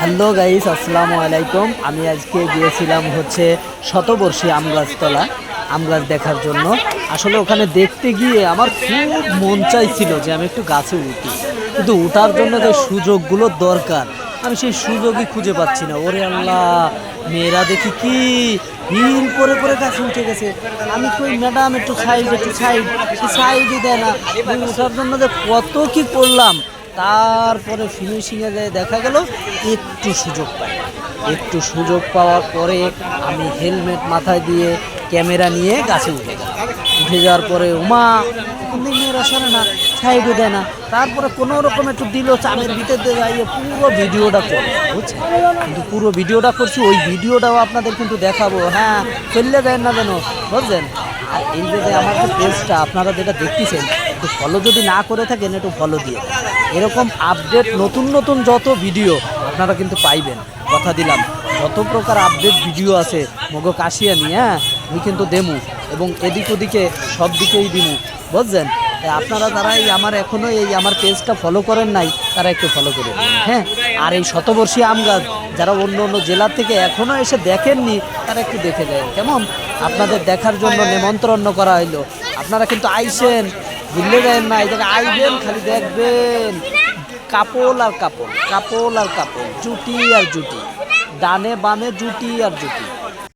Hello guys, আসসালামু আলাইকুম। আমি আজকে গিয়েছিলাম হচ্ছে শতবর্ষী আম গাছতলা, আম গাছ দেখার জন্য। আসলে ওখানে দেখতে গিয়ে আমার খুব মন চাইছিল যে আমি একটু গাছে উঠি। কিন্তু উঠার জন্য যে সুযোগগুলো দরকার, আমি সেই সুযোগই খুঁজে পাচ্ছি না। ওরে আল্লাহ, মেয়েরা দেখি কি হিল করে করে গাছে উঠে গেছে। আমি কই, ম্যাডাম, একটু সাইড একটু সাইড সাইডই দেয় না। ওঠার জন্য যে কত কি করলাম তারপরে ফিনিশিংয়ে যায় দেখা গেল, একটু সুযোগ পাই। একটু সুযোগ পাওয়ার পরে আমি হেলমেট মাথায় দিয়ে ক্যামেরা নিয়ে গাছে উঠে গেলাম। উঠে যাওয়ার পরে, উমা মেয়েরা সরে না সাইডও দেয় না। তারপরে কোনো রকম একটু দিল চামের ভিতর দিয়ে পুরো ভিডিওটা করে বুঝছেন? কিন্তু পুরো ভিডিওটা করছি, ওই ভিডিওটাও আপনাদের কিন্তু দেখাবো। হ্যাঁ চললে যায় না যেন বুঝলেন আর এই যে আমার যে আপনারা যেটা দেখতেছেন, একটু ফলো যদি না করে থাকেন, একটু ফলো দিয়ে এরকম আপডেট নতুন নতুন যত ভিডিও আপনারা কিন্তু পাইবেন। কথা দিলাম যত প্রকার আপডেট ভিডিও আছে মগো কাশিয়া নিয়ে হ্যাঁ আমি কিন্তু দেমু এবং এদিক ওদিকে সব দিকেই দিমু বুঝছেন? আপনারা যারা এই আমার এখনও এই আমার পেজটা ফলো করেন নাই তারা একটু ফলো করে হ্যাঁ? আর এই শতবর্ষী আম গাছ যারা অন্য অন্য জেলা থেকে এখনও এসে দেখেননি তারা একটু দেখে দেন কেমন? আপনাদের দেখার জন্য নেমন্ত্রণ করা হইল। আপনারা কিন্তু আইসেন ভুললে যায় না জায়গায় আইবেন, খালি দেখবেন। কাপল আর কাপল কাপল আর কাপল, জুটি আর জুটি, ডানে বামে জুটি আর জুটি।